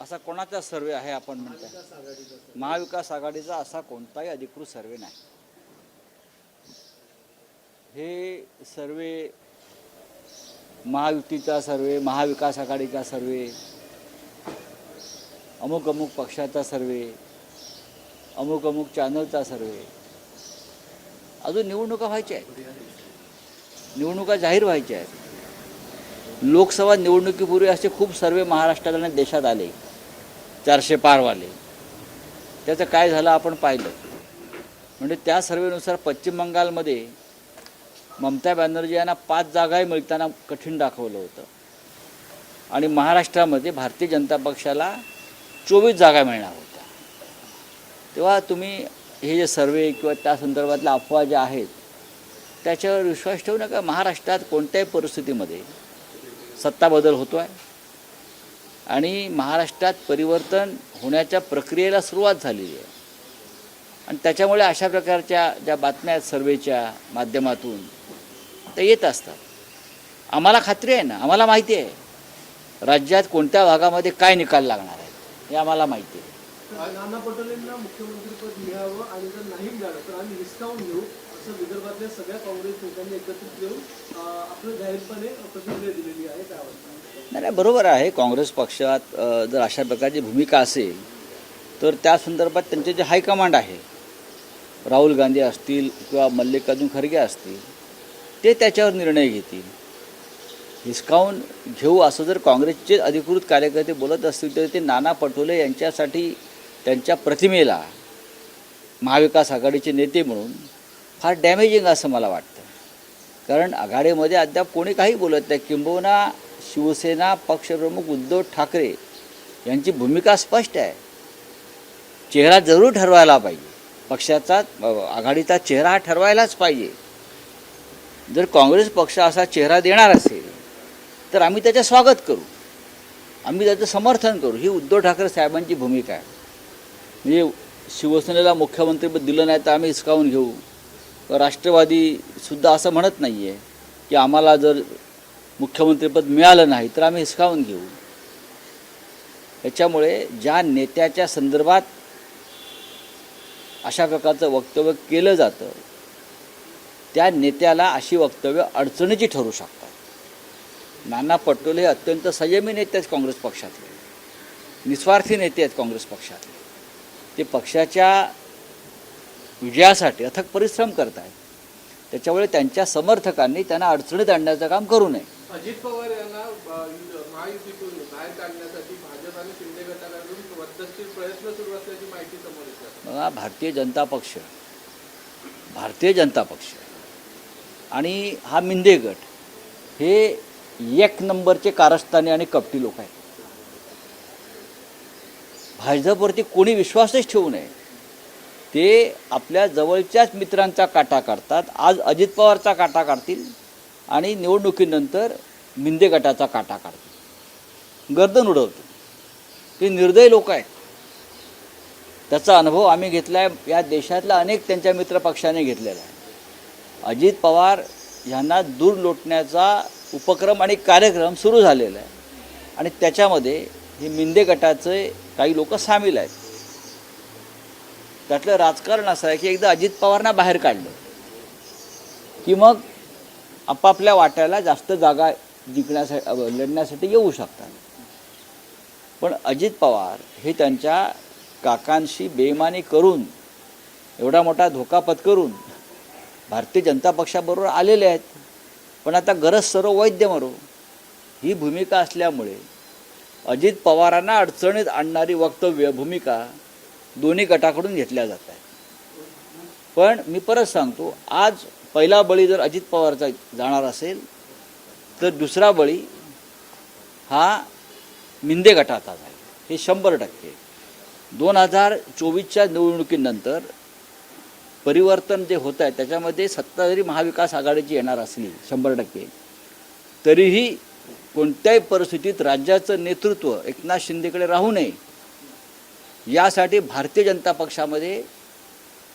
असा कोणाचा सर्वे आहे आपण म्हणतो महाविकास आघाडीचा असा कोणताही अधिकृत सर्वे नाही. हे सर्वे महायुतीचा सर्वे महाविकास आघाडीचा सर्वे अमुक अमुक पक्षाचा सर्वे अमुक अमुक चॅनलचा सर्वे अजून निवडणुका व्हायच्या आहेत. निवडणुका जाहीर व्हायच्या आहेत. लोकसभा निवडणुकीपूर्वी असे खूप सर्वे महाराष्ट्रात आणि देशात आले. चारशे पारवाले. त्याचं काय झालं आपण पाहिलं. म्हणजे त्या सर्वेनुसार पश्चिम बंगालमध्ये ममता बॅनर्जी यांना पाच जागाही मिळताना कठीण दाखवलं होतं. आणि महाराष्ट्रामध्ये भारतीय जनता पक्षाला चोवीस जागा मिळणार होत्या. तेव्हा तुम्ही हे जे सर्वे किंवा त्या संदर्भातल्या अफवा ज्या आहेत त्याच्यावर विश्वास ठेवू नका. महाराष्ट्रात कोणत्याही परिस्थितीमध्ये सत्ता बदल होतो आहे आणि महाराष्ट्रात परिवर्तन होण्याच्या प्रक्रियेला सुरुवात झालेली आहे. आणि त्याच्यामुळे अशा प्रकारच्या ज्या बातम्या आहेत सर्वेच्या माध्यमातून त्या येत असतात. आम्हाला खात्री आहे ना? आम्हाला माहिती आहे. राज्यात कोणत्या भागामध्ये काय निकाल लागणार आहे? हे आम्हाला माहिती आहे. नाना पटोलेंना मुख्यमंत्रीपद मिळावं आणि जर नाही मिळालं तर आम्ही डिस्काउंट घेऊ. असं विदर्भातल्या सगळ्या काँग्रेस नेत्यांनी एकत्रित येऊन आपलं जाहीरपणे प्रतिक्रिया दिलेली आहे त्यावर नाही नाही बरोबर आहे. काँग्रेस पक्षात जर अशा प्रकारची भूमिका असेल तर त्या संदर्भात त्यांचे जे हायकमांड आहे राहुल गांधी असतील किंवा मल्लिकार्जुन खरगे असतील ते त्याच्यावर निर्णय घेतील. हिसकावून घेऊ असं जर काँग्रेसचे अधिकृत कार्यकर्ते बोलत असतील तर ते नाना पटोले यांच्यासाठी त्यांच्या प्रतिमेला महाविकास आघाडीचे नेते म्हणून फार डॅमेजिंग असं मला वाटतं. कारण आघाडीमध्ये अद्याप कोणी काही बोलत नाही. किंबहुना शिवसेना पक्षप्रमुख उद्धव ठाकरे यांची भूमिका स्पष्ट आहे. चेहरा जरूर ठरवायला पाहिजे. पक्षाचा आघाडीचा चेहरा हा ठरवायलाच पाहिजे. जर काँग्रेस पक्ष असा चेहरा देणार असेल तर आम्ही त्याचं स्वागत करू. आम्ही त्याचं समर्थन करू. ही उद्धव ठाकरे साहेबांची भूमिका आहे. म्हणजे शिवसेनेला मुख्यमंत्रीपद दिलं नाही तर आम्ही हिसकावून घेऊ. राष्ट्रवादीसुद्धा असं म्हणत नाही आहे की आम्हाला जर मुख्यमंत्रीपद मिळालं नाही तर आम्ही हिसकावून घेऊ. याच्यामुळे ज्या नेत्याच्या संदर्भात अशा प्रकारचं वक्तव्य केलं जातं त्या नेत्याला अशी वक्तव्य अडचणीची ठरू शकतात. नाना पटोले हे अत्यंत संयमी नेते आहेत काँग्रेस पक्षातले. निस्वार्थी नेते आहेत काँग्रेस पक्षातले. ते पक्षाच्या विजयासाठी अथक परिश्रम करत आहेत त्याच्यामुळे त्यांच्या समर्थकांनी त्यांना अडचणीत आणण्याचं काम करू नये. अजित पवार यांना महायुतीतून बाहेर काढण्यासाठी भाजप आणि शिंदे गटाकडून प्रयत्न सुरू असल्याची माहिती समोर येते बघा भारतीय जनता पक्ष भारतीय जनता पक्ष आणि हा मिंदे गट हे एक नंबरचे कारस्थानी आणि कपटी लोक आहेत. भाजपवरती कोणी विश्वासच ठेवू नये. ते आपल्या जवळच्याच मित्रांचा काटा काढतात. आज अजित पवारचा काटा काढतील आणि निवडणुकीनंतर मिंदे गटाचा काटा काढतील. गर्दन उडवतो ते निर्दयी लोक आहेत. त्याचा अनुभव आम्ही घेतला आहे या देशातल्या अनेक त्यांच्या मित्रपक्षाने घेतलेला आहे. अजित पवार यांना दूर लोटण्याचा उपक्रम आणि कार्यक्रम सुरू झालेला आहे. आणि त्याच्यामध्ये हे मिंदे गटाचे काही लोक सामील आहेत. त्यातलं राजकारण असं आहे की एकदा अजित पवारना बाहेर काढलं की मग आपापल्या वाट्याला जास्त जागा जिंकण्यासाठी लढण्यासाठी येऊ शकतात. पण अजित पवार हे त्यांच्या काकांशी बेमानी करून एवढा मोठा धोका पत्करून भारतीय जनता पक्षाबरोबर आलेले आहेत. पण आता गरज सर्व वैद्य मरो ही भूमिका असल्यामुळे अजित पवारांना अडचणीत आणणारी वक्तव्य भूमिका दोन्ही गटाकडून घेतल्या जात आहेत. पण मी परत सांगतो आज पहिला बळी जर अजित पवारचा जाणार असेल तर दुसरा बळी हा मिंदे गटाचा जाईल. हे शंभर टक्के. दोन हजार चोवीसच्या निवडणुकीनंतर परिवर्तन जे होत आहे त्याच्यामध्ये सत्ता जरी महाविकास आघाडीची येणार असली शंभर टक्के तरीही कोणत्याही परिस्थितीत राज्याचं नेतृत्व एकनाथ शिंदेकडे राहू नये यासाठी भारतीय जनता पक्षामध्ये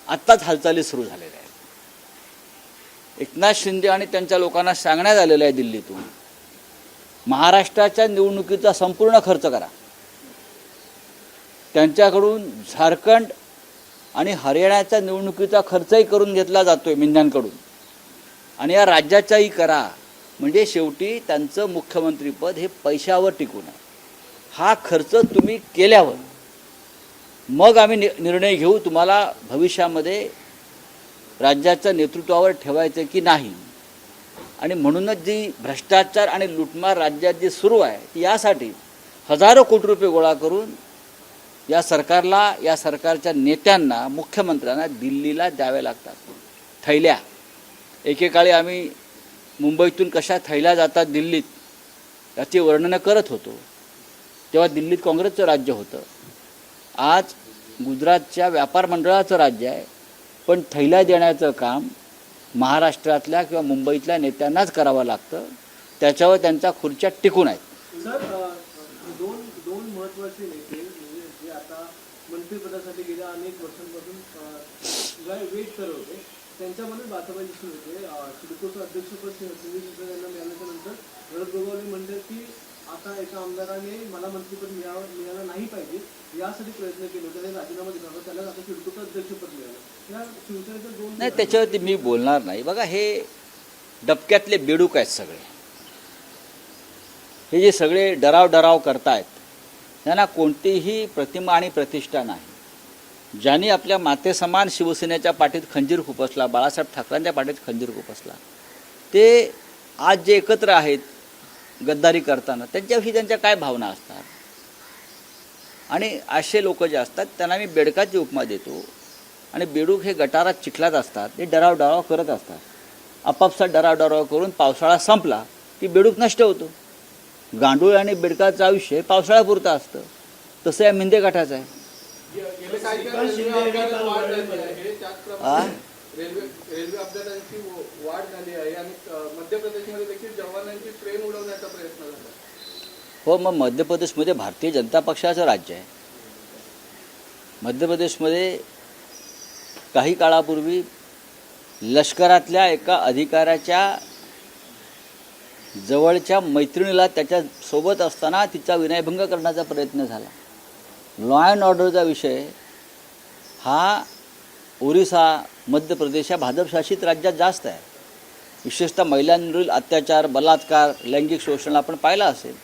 आत्ताच हालचाली सुरू झालेल्या आहेत. एकनाथ शिंदे आणि त्यांच्या लोकांना सांगण्यात आलेलं आहे दिल्लीतून महाराष्ट्राच्या निवडणुकीचा संपूर्ण खर्च करा. त्यांच्याकडून झारखंड आणि हरियाणाच्या निवडणुकीचा खर्चही करून घेतला जातो आहे मिंद्यांकडून. आणि या राज्याचाही करा म्हणजे शेवटी त्यांचं मुख्यमंत्रीपद हे पैशावर टिकून आहे. हा खर्च तुम्ही केल्यावर मग आम्ही नि निर्णय घेऊ तुम्हाला भविष्यामध्ये राज्याच्या नेतृत्वावर ठेवायचं की नाही. आणि म्हणूनच जी भ्रष्टाचार आणि लुटमार राज्यात जी सुरू आहे ती यासाठी हजारो कोटी रुपये गोळा करून या सरकारला या सरकारच्या नेत्यांना मुख्यमंत्र्यांना दिल्लीला द्यावे लागतात. थैल्या. एकेकाळी आम्ही मुंबईतून कशा थैल्या जातात दिल्लीत याची वर्णनं करत होतो. तेव्हा दिल्लीत काँग्रेसचं राज्य होतं. आज गुजरातच्या व्यापार मंडळाचं राज्य आहे पण थैला देण्याचं काम महाराष्ट्रातल्या किंवा मुंबईतल्या नेत्यांनाच करावं लागतं. त्याच्यावर त्यांचा खुर्च्या टिकून आहेत. सर दोन दोन महत्त्वाचे नेते म्हणजे जे आता मंत्रिपदासाठी गेल्या अनेक वर्षांपासून वेट करत होते. त्यांच्यामध्ये बाताबाई दिसून होते. सिडकोचं अध्यक्षपद शि- संजय यांना मिळाल्याच्या नंतर शरद गोगावले म्हणतात की आता एका आमदाराने मला मंत्रिपद मिळावं मिळालं नाही पाहिजे यासाठी प्रयत्न केले होते आणि राजीनामा दिला होता त्याला आता सिडकोचं अध्यक्षपद मिळालं. या शिवसेनेचं दोन नाही त्याच्यावरती मी बोलणार नाही. बघा हे डबक्यातले बेडूक आहेत सगळे. हे जे सगळे डराव डराव करतायत त्यांना कोणतीही प्रतिमा आणि प्रतिष्ठा नाही. ज्यांनी आपल्या मातेसमान शिवसेनेच्या पाठीत खंजीर खुपसला बाळासाहेब ठाकरेंच्या पाठीत खंजीर खुपसला ते आज जे एकत्र आहेत गद्दारी करताना त्यांच्याविषयी त्यांच्या काय भावना असतात? आणि असे लोक जे असतात त्यांना मी बेडकाची उपमा देतो. आणि बेडूक हे गटारात चिखलात असतात ते डराव डराव करत असतात. आपापसात डराव डराव करून पावसाळा संपला की बेडूक नष्ट होतो. गांडूळ आणि बेडकाचं आयुष्य पावसाळ्यापुरतं असतं. तसं या मिंदे गटाचं आहे. रेल्वे अपघातात वाढ रेल्वे अपघातांची वाढ झाली आहे आणि मध्य प्रदेशमध्ये देखील जवानांची ट्रेन उडवण्याचा प्रयत्न झाला हो मग मध्य प्रदेशमध्ये भारतीय जनता पक्षाचं राज्य आहे. मध्य प्रदेशमध्ये काही काळापूर्वी लष्करातल्या एका अधिकाऱ्याच्या जवळच्या मैत्रिणीला त्याच्या सोबत असताना तिचा विनयभंग करण्याचा प्रयत्न झाला. लॉ अँड ऑर्डरचा विषय हा ओरिसा मध्य प्रदेश या भाजपशासित राज्यात जास्त आहे. विशेषतः महिलांवरील अत्याचार बलात्कार लैंगिक शोषण आपण पाहिलं असेल.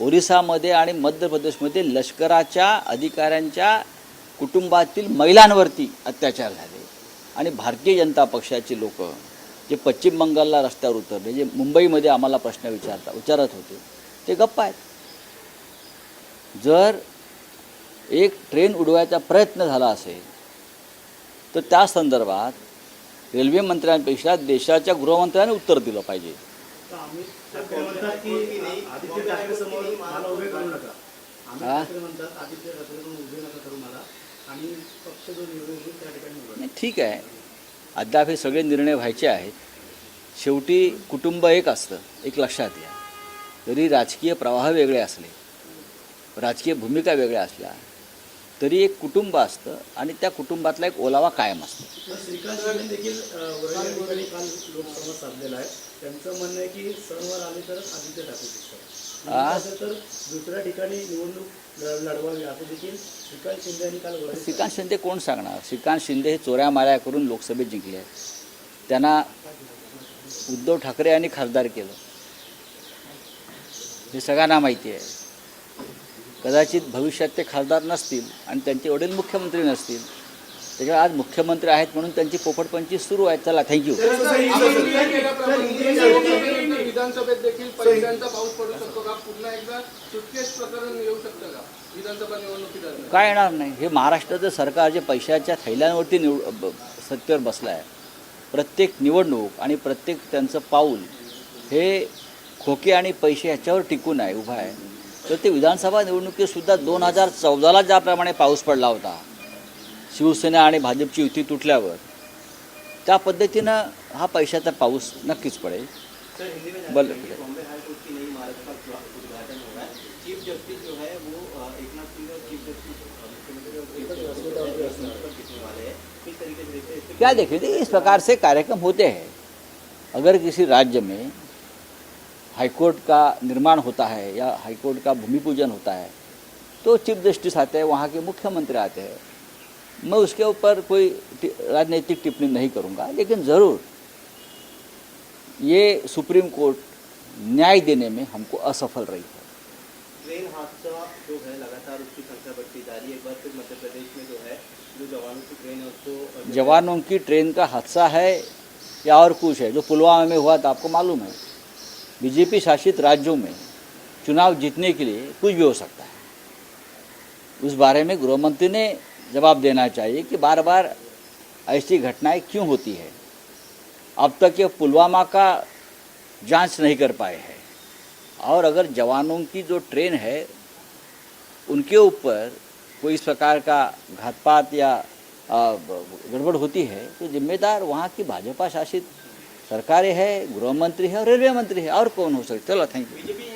ओरिसामध्ये आणि मध्य प्रदेशमध्ये लष्कराच्या अधिकाऱ्यांच्या कुटुंबातील महिलांवरती अत्याचार झाले. आणि भारतीय जनता पक्षाचे लोक जे पश्चिम बंगालला रस्त्यावर उतरले जे मुंबईमध्ये आम्हाला प्रश्न विचारता विचारत होते ते गप्प आहेत. जर एक ट्रेन उडवायचा प्रयत्न झाला असेल तर त्या संदर्भात रेल्वे मंत्र्यांपेक्षा देशाच्या गृहमंत्र्यांनी उत्तर दिलं पाहिजे. ठीक आहे. अद्याप हे सगळे निर्णय व्हायचे आहेत. शेवटी कुटुंब एक असतं एक लक्षात घ्या. जरी राजकीय प्रवाह वेगळे असले राजकीय भूमिका वेगळ्या असल्या तरी एक कुटुंब असतं आणि त्या कुटुंबातला एक ओलावा कायम असतो. श्रीकांत शिंदे देखील काल साधलेला आहे. त्यांचं म्हणणं आहे की सणवार आले तर आदित्य ठाकरे तर दुसऱ्या ठिकाणी निवडणूक लढ- लढवावी असं देखील श्रीकांत शिंदे यांनी काल श्रीकांत शिंदे कोण सांगणार? श्रीकांत शिंदे हे चोऱ्या माऱ्या करून लोकसभेत जिंकले आहेत. त्यांना उद्धव ठाकरे यांनी खासदार केलं. हे सगळ्यांना माहिती आहे. कदाचित भविष्यात ते खासदार नसतील आणि त्यांचे वडील मुख्यमंत्री नसतील. त्याच्यामुळे आज मुख्यमंत्री आहेत म्हणून त्यांची पोपटपंची सुरू आहे. चला थँक्यू आपण विचार केल्याप्रमाणे लोकसभेनंतर विधानसभेत देखील पैशांचा पाऊस पडू शकतो का? पुन्हा एकदा सुटकेस प्रकरण येऊ शकतं का? विधानसभा निवडणुकीदरम्यान. काय येणार नाही. हे महाराष्ट्राचं सरकार जे पैशाच्या थैल्यांवरती निव ब- सत्तेवर बसलं आहे प्रत्येक निवडणूक आणि प्रत्येक त्यांचं पाऊल हे खोके आणि पैसे ह्याच्यावर टिकून आहे उभं आहे. तर ते विधानसभा निवडणुकीतसुद्धा दोन हजार चौदाला ज्याप्रमाणे पाऊस पडला होता शिवसेना आणि भाजपची युती तुटल्यावर त्या पद्धतीनं हा पैशाचा पाऊस नक्कीच पडेल. सर हिंदी में बल- जानकारी है, बॉम्बे हाई कोर्ट की नई इमारत का उद्घा- उद्घाटन हो रहा है चीफ जस्टिस जो है वो अ, एकनाथ शिंदे और चीफ जस्टिस अ, मुख्यमंत्री और चीफ जस्टिस पर कितने वाले हैं? किस तरीके से देखते हैं? इस पे क्या देखिए, इस प्रकार से कार्यक्रम होते हैं। अगर किसी राज्य में हाईकोर्ट का निर्माण होता है या हाईकोर्ट का भूमि पूजन होता है तो चीफ जस्टिस आते हैं वहाँ के मुख्यमंत्री आते हैं। मैं उसके ऊपर कोई राजनीतिक टिप्पणी नहीं करूँगा लेकिन ज़रूर ये सुप्रीम कोर्ट न्याय देने में हमको असफल रही है। ट्रेन हादसा जो है लगातार उसकी संख्या बढ़ती जा रही है। एक बार फिर मध्य प्रदेश में जो है जो जवानों की ट्रेन है उसको जवानों की ट्रेन का हादसा है या और कुछ है जो पुलवामा में हुआ था आपको मालूम है? बीजेपी शासित राज्यों में चुनाव जीतने के लिए कुछ भी हो सकता है। उस बारे में गृहमंत्री ने जवाब देना चाहिए कि बार बार ऐसी घटनाएँ क्यों होती है? अब तक ये पुलवामा का जाँच नहीं कर पाए हैं। और अगर जवानों की जो ट्रेन है, उनके ऊपर कोई इस प्रकार का घातपात या गड़बड़ होती है तो जिम्मेदार वहाँ की भाजपा शासित सरकारी है गृह मंत्री है और रेलवे मंत्री है। और कौन हो सकता चलो थैंक यू